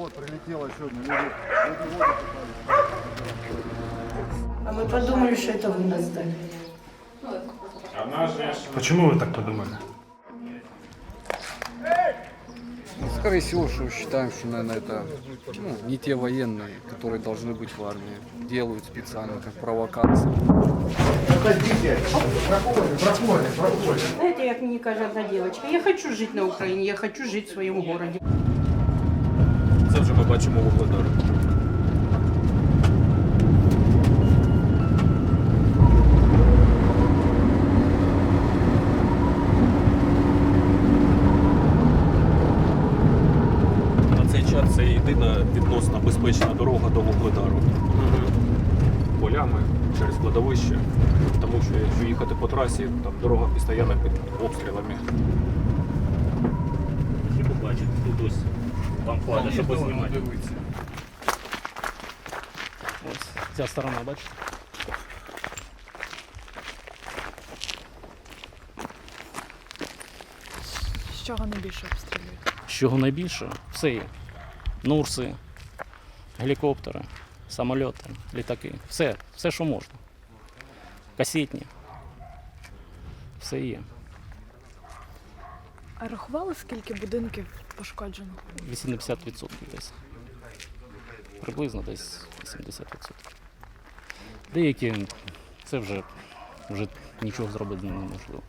Вот, прилетело сегодня. Люди, люди воду пытались. А мы подумали, что это вы нас дали. Почему вы так подумали? Ну, Скорее всего, что считаем, что, наверное, это ну, не те военные, которые должны быть в армии. Делают специально, как провокация. Знаете, як мені каже одна дівчинка, я хочу жити на Україні, я хочу жити в своєму городі. Це вже ми бачимо вугледар. На цей час це єдина відносно безпечна дорога до вугледару. Полями через кладовище, тому що якщо їхати по трасі, там дорога постійно під обстрілами. Всі побачать, тут ось вам хватить, щоб познімати. Ось ця сторона, бачите? З чого найбільше обстрілюють? З чого найбільше? Все є. Нурси, гелікоптери, самольоти, літаки. Все, все, що можна. Касетні. Все є. А рахували, скільки будинків пошкоджено? 80% десь. Приблизно десь 80%. Деякі це вже, вже нічого зробити неможливо.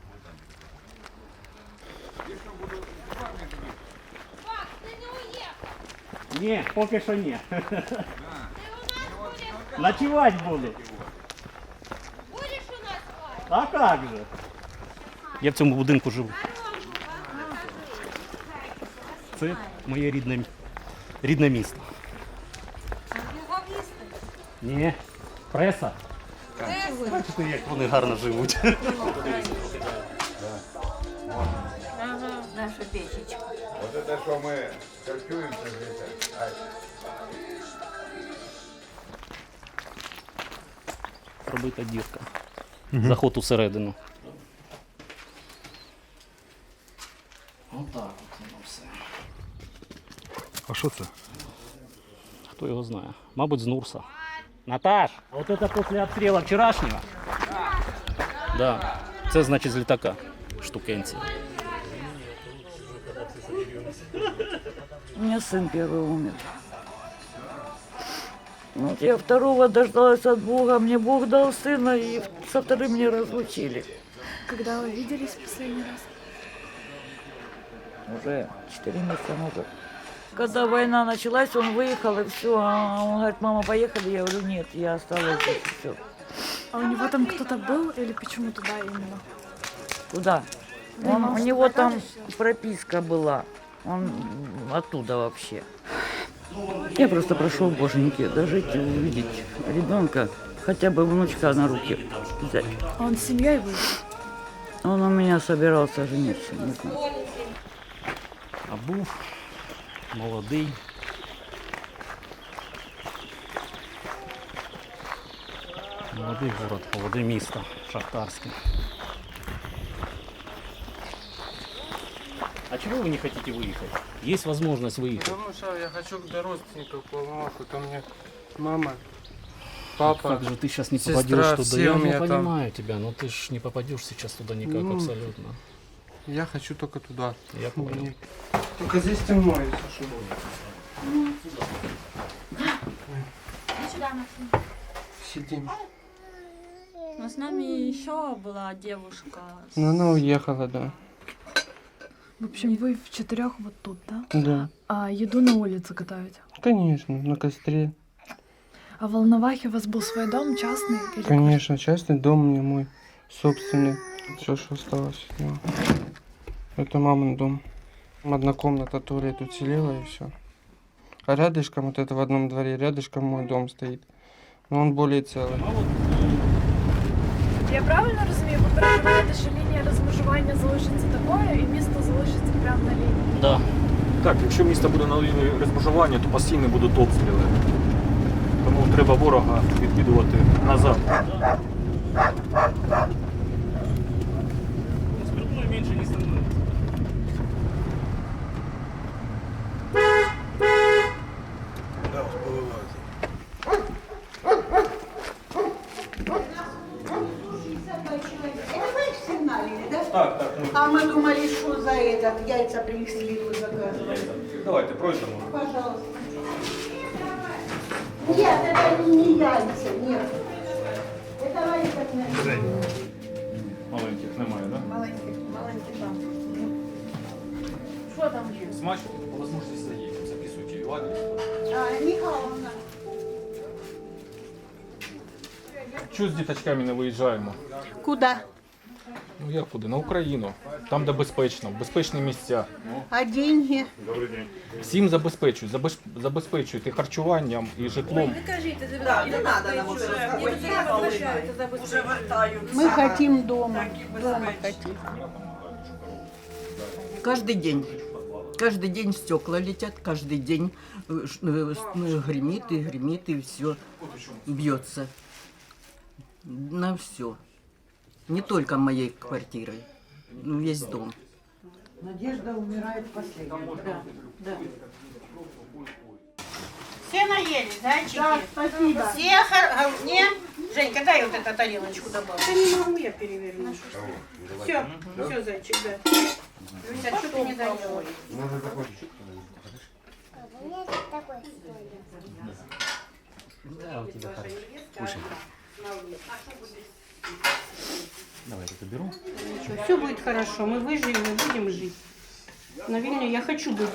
Ні, поки що ні. Ночувати буду. Будешь у нас? А як же? Я в цьому будинку живу. Це моє рідне, рідне місто. Ні. Преса. Бачите, як вони гарно живуть. Наша печечка. Вот это что мы кочуемся здесь. Пробита дірка. Заход усередину. А що це? Хто його знає? Мабуть, з Нурса. Наташ, а от це після обстрілу вчорашнього? Да. Це значить з літака. Штукенці. У меня сын первый умер. Вот я второго дождалась от Бога, мне Бог дал сына, и со вторым меня разлучили. Когда вы виделись в последний раз? Уже четыре месяца назад. Когда война началась, он выехал, и все. А он говорит, мама, поехали? Я говорю, нет, я осталась здесь, и все. А у него там кто-то был или почему туда именно? Куда? Да, Он, у может, него там догадываешься? прописка была. Он оттуда вообще. Я просто прошу Боженьки дожить и увидеть ребенка, хотя бы внучка на руки взять. А он с семьей выехал? Он у меня собирался жениться, не знаю. А був молодий. Молодий город, молоде місто, шахтарське. А чего вы не хотите выехать? Есть возможность выехать. Потому что я хочу до родственников помахать. У меня мама, папа. Как же ты сейчас не сестра, попадешь туда? все Я у не меня там. понимаю тебя, но ты ж не попадешь сейчас туда никак Ну, абсолютно. Я хочу только туда. Я понял. Мне- Только здесь темно, если что. Сюда, Максим. Сидим. Но с нами еще была девушка. Ну, она уехала, да. В общем, вы в четырех вот тут, да? Да. А еду на улице готовите? Конечно, на костре. А в Волновахе у вас был свой дом, частный? Или Конечно, частный дом мне мой, собственный. Все, что осталось от него. Это мамин дом. Одна комната туалет уцелела и все. А рядышком, вот это в одном дворе, рядышком мой дом стоит. Но он более целый. Я правильно розумію, ви переживаєте, що лінія розмежування залишиться такою і місто залишиться прямо на лінії? Да. Так, якщо місто буде на лінії розмежування, то постійно будуть обстріли. Тому треба ворога відвідувати назад. Спиртное меньше не пройдемо. Пожалуйста. Нет, это не, не яйца, нет. Это яйца не Маленьких немає, так? Да? Маленький, маленький там. Что там есть? Смачно, по можливості заїдемо. Записуйте її адрес. А, Михайловна. Чого з діточками не виїжджаємо? Куда? Ну як куди? На Україну. Там, де безпечно, безпечні місця. А деньги? Всім забезпечують, забез- забезпечують і харчуванням, і житлом. Мы хотим дома. Дома хотим. Каждый день. Каждый день стекла летят, каждый день э, ш- э, с- э, гремит и гремит, и все бьется. На все. Не только моей квартиры, ну, весь дом. Надежда умирает последней. Да, да. Все наелись, зайчики? Да, спасибо. Все хор... Не? Женька, дай вот эту тарелочку добавь. Да не могу я перевернуть. Все, все, зайчик, да. Люся, что ты не доела? Да, у тебя хорошо. Кушай. Давай я заберу. Все будет хорошо, мы выживем и будем жить. На Вильню я хочу быть.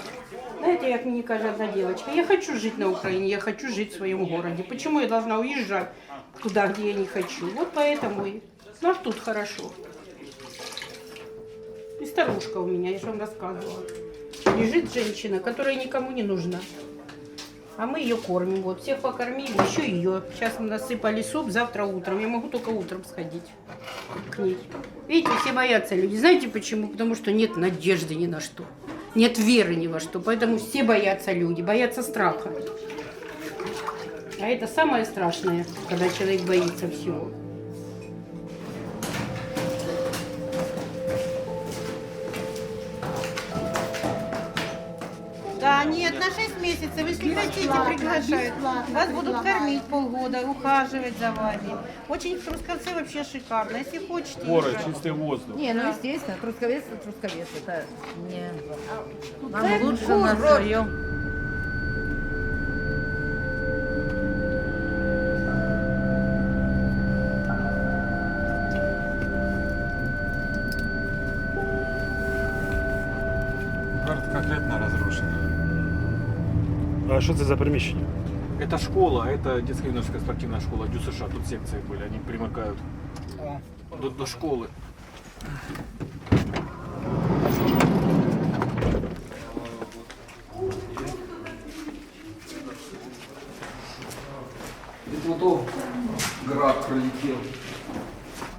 Знаете, як мне каже одна девочка, я хочу жить на Украине, я хочу жить в своем городе. Почему я должна уезжать туда, где я не хочу? Вот поэтому и нам тут хорошо. И старушка у меня, я же вам рассказывала. Лежит женщина, которая никому не нужна. А мы ее кормим. Вот всех покормили, еще ее. Сейчас мы насыпали суп, завтра утром. Я могу только утром сходить к ней. Видите, все боятся люди. Знаете почему? Потому что нет надежды ни на что. Нет веры ни во что. Поэтому все боятся люди, боятся страха. А это самое страшное, когда человек боится всего. На 6 месяцев. Если хотите, приглашают. Вас будут кормить полгода, ухаживать за вами. Очень в Трусковце вообще шикарно. Если хотите. Езжайте. чистий воздух. Не, ну естественно, трусковец трусковец. Это не... Нам лучше на своем. А що це за приміщення? Это школа, это детская юношеская спортивная школа ДЮСШ. Тут секции были, они примыкают до, до школы. Вот то град пролетел.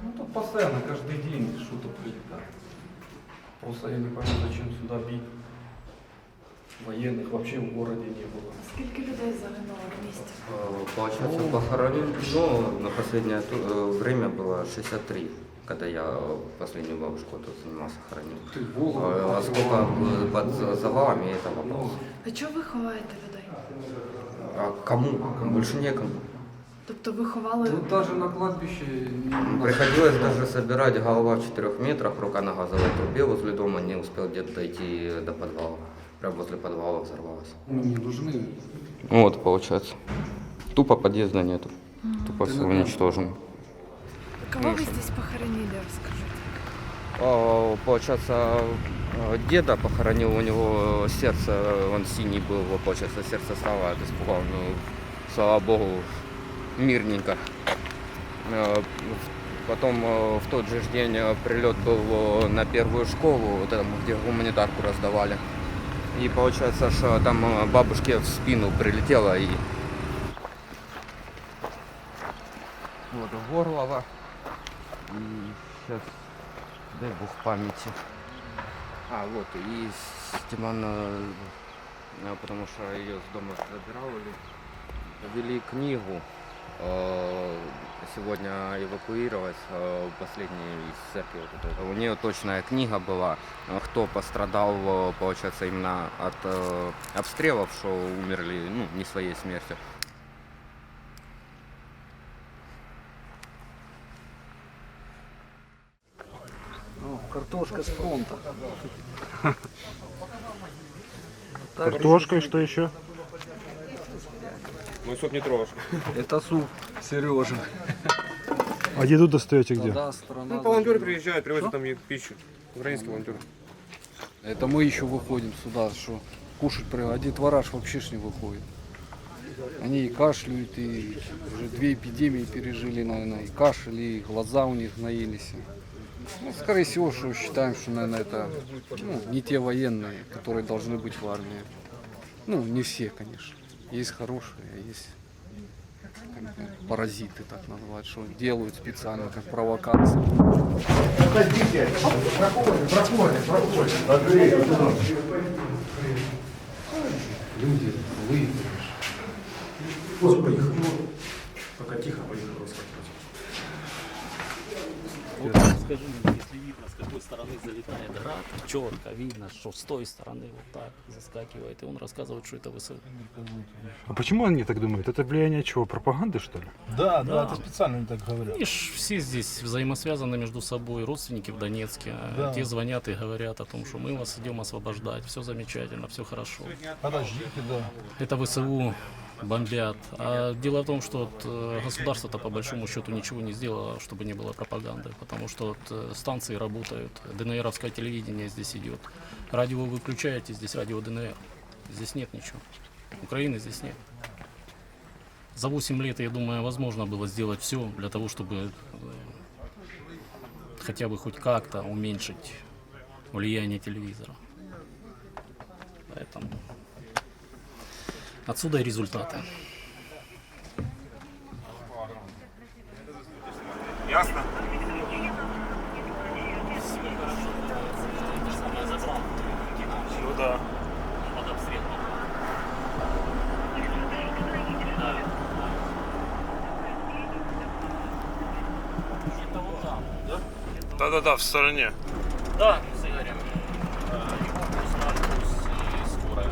Ну тут постоянно, каждый день что-то прилетает. Просто я не пойму, зачем сюда бить. Военных вообще в городе не было. Скільки людей загинуло в місті? Получается, похоронили, ну, на последнее ту- э, время было 63, когда я последнюю бабушку тут занимался, хоронил. Ты голову. Э, А сколько было под за- завалами, это вопрос. А чого ви ховаєте людей? А кому? Больше некому. Тобто ви ховали Тут даже на кладбище не Приходилось даже собирать голова в 4 метрах, рука на газовой трубе возле дома, не успел где-то дойти до подвала. Прямо возле подвала взорвалась. Мне нужны. Вот, получается. Тупо подъезда нету. Тупо все уничтожено. Кого ви здесь похоронили, розкажіть? А, Получается, деда похоронил, у него сердце, он синий был, получается, сердце стало от испуга, ну, слава богу, мирненько. В- Потом э, в тот же день прилет был на первую школу, вот там, где гуманитарку раздавали. И получается, что там э, бабушке в спину прилетело и вот Горлова. И сейчас дай бог памяти. А, вот, и Стиман, э, э, потому что ее с дома забирали, вели книгу. Э, Сегодня эвакуировать э, последний из церкви. У нее точная книга была, э, кто пострадал, получается, именно от обстрелов, что умерли, ну, не своей смертью. Картошка с фронта. Картошка и что еще? Мой суп не трожь. Это суп Сережа. А еду достаете где? Да, страна. Ну, волонтеры приезжают, привозят там пищу. Украинские волонтеры. Это мы еще выходим сюда, что кушать при... А детвораж вообще ж не выходит. Они и кашляют, и уже две эпидемии пережили, наверное, и кашель, и глаза у них наелись. Ну, скорее всего, что считаем, что, наверное, это ну, не те военные, которые должны быть в армии. Ну, не все, конечно. Есть хорошие, а есть паразиты, так назвать, что делают специально, как провокацию. Люди, вы, Пока тихо, поехали рассказывать. Скажи мне, если видно, с какой стороны залетает град, четко видно, что с той стороны вот так заскакивает, и он рассказывает, что это ВСУ. А почему они так думают? Это влияние чего? Пропаганды, что ли? Да, Да. да, это специально они так говорят. Ж все здесь взаимосвязаны между собой, родственники в Донецке. Да. Те звонят и говорят о том, что мы вас идем освобождать, все замечательно, все хорошо. Подождите, да. Это ВСУ бомбят. А дело в том, что вот, э, государство-то по большому счету ничего не сделало, чтобы не было пропаганды, потому что вот, э, станции работают, ДНРовское телевидение здесь идет. Радио вы выключаете, здесь радио ДНР. Здесь нет ничего. Украины здесь нет. За 8 лет, я думаю, возможно было сделать все для того, чтобы э, хотя бы хоть как-то уменьшить влияние телевизора. Поэтому отсюда и результаты. Ясно. Ну да. Под обстрелом. Это вот там, да? Да-да-да, в стороне. Да, с Игорем. Э, Его груз, наш груз и скорая.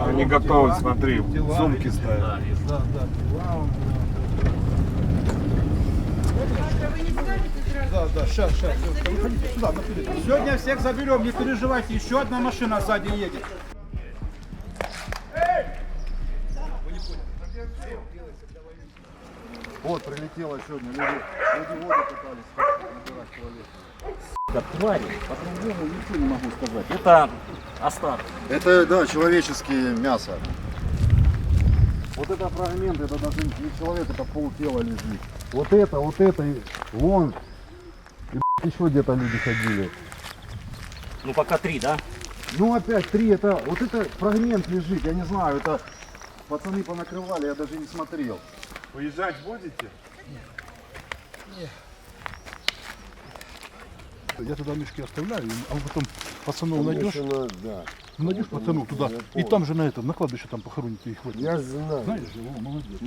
Они готовы, смотри, сумки ставят. Да, да. Да, да, сейчас, сейчас. Выходите сюда. Сегодня всех заберем, не переживайте, еще одна машина сзади едет. Вот, прилетело сегодня, люди, люди воду пытались набирать в туалет. Да твари, по-другому ничего не могу сказать. Это остаток. Это, да, человеческое мясо. Вот это фрагмент, это даже не человек, это полтела лежит. Вот это, вот это, и вон. И еще где-то люди ходили. Ну пока три, да? Ну опять три, это, вот это фрагмент лежит, я не знаю, это пацаны понакрывали, я даже не смотрел. Уезжать будете? Я туда мешки оставляю, а потом пацанов найдешь, найдешь пацанов туда, и там же на это, на кладбище там похороните их. Вот. Я знаю. Знаешь, о, молодец.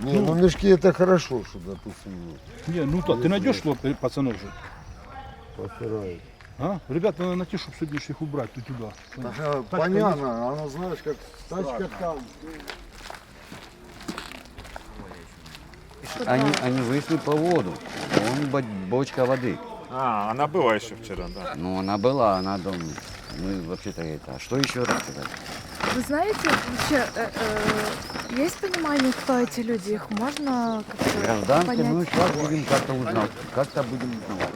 Не, ну мешки это хорошо, что, допустим, Не, ну так, ты найдешь вот, э, пацанов же. постирают. А? Ребята, надо найти, чтобы сегодня их убрать и туда. Так, понятно, оно знаешь, как тачка там. Они, они вышли по воду. Вон бо- бочка воды. А, она была еще вчера, да. Ну, она была, она дома. Мы вообще-то это. А что еще рассказать? Вы знаете, вообще, э, э, есть понимание, кто эти люди? Их можно как-то Гражданские, понять? ну сейчас будем как-то узнать. Как-то будем узнавать.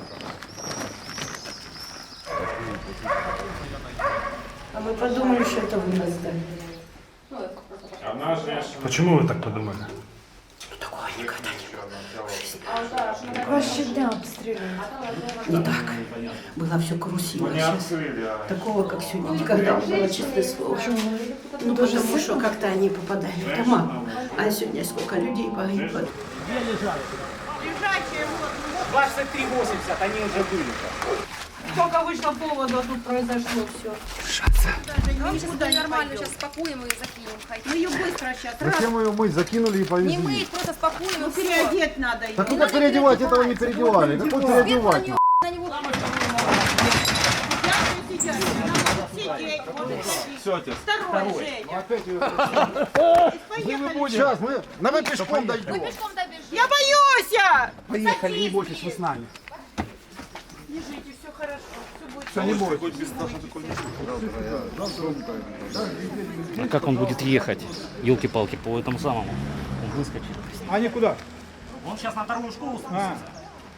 А мы подумали, что это вы нас сдали. Почему вы так подумали? Такого никогда не было. Вас щадя обстреливают. Не так. Было все красиво. Сейчас такого, как сегодня, никогда не было, честное слово. Ну, потому что как-то они попадали в дома. А сегодня сколько людей погибло. 23,80, они уже были. Сколько вышло повода, тут произошло все. Мы сейчас нормально сейчас спакуем и закинем. Мы ее быстро сейчас. Зачем ее мыть? Закинули и повезли. Не мыть, просто спокойно. Ну, переодеть надо ее. Так куда переодевать? Этого не переодевали. Какой переодевать? На него Все, отец. Второй, Женя. Опять ее. Сейчас мы, на мы пешком Мы дойдем. пешком добежим. Я боюсь! Поехали, не бойтесь, вы с нами. Лежите, все хорошо. Все, не бойся. А как он будет ехать, елки-палки, по этому самому? Он выскочит. А не куда? Он сейчас на вторую школу А,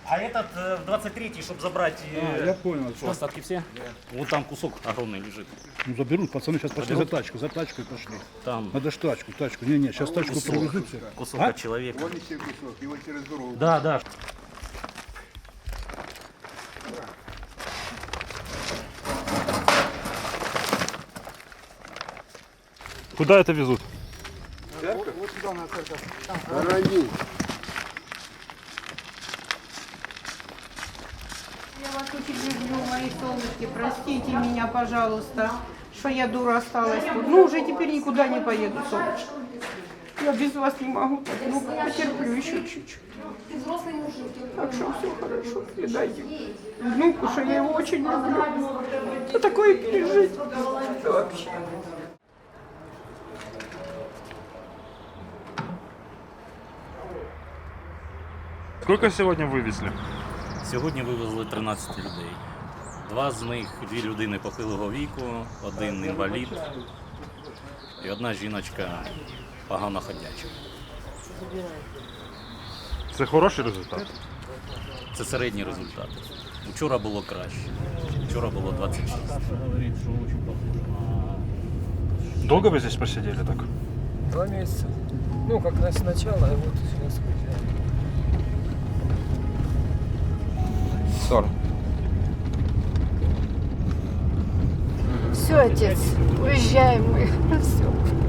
а этот э, в 23-й, чтобы забрать а, я понял. что, остатки все? Вот там кусок огромный лежит. Ну заберут, пацаны сейчас пошли за тачку, за тачкой пошли. Там Надо ж тачку, тачку. Не-не, сейчас тачку кусок, все. кусок А? от человека. еще кусок, его через дорогу. Да, да. Куда это везут? Хоронить. Я вас очень люблю, мои солнышки. Простите меня, пожалуйста, что я дура осталась. Ну, уже теперь никуда не поеду, солнышко. Я без вас не могу. Ну, потерплю еще чуть-чуть. Так что все хорошо. Передайте внуку, что я его очень люблю. Что такое пережить? Вообще. Сколько сегодня вывезли? Сьогодні вивезли 13 людей. Два з них дві людини похилого віку, один інвалід і одна жіночка погано ходяча. Це хороший результат. Це середні результати. Вчора було краще. Вчора було 26. Говорить, що дуже похоже на Долго вы здесь просидели так? Два месяца. Ну, как на сначала, и вот сейчас 40. Все, отец, уезжаем мы. Все.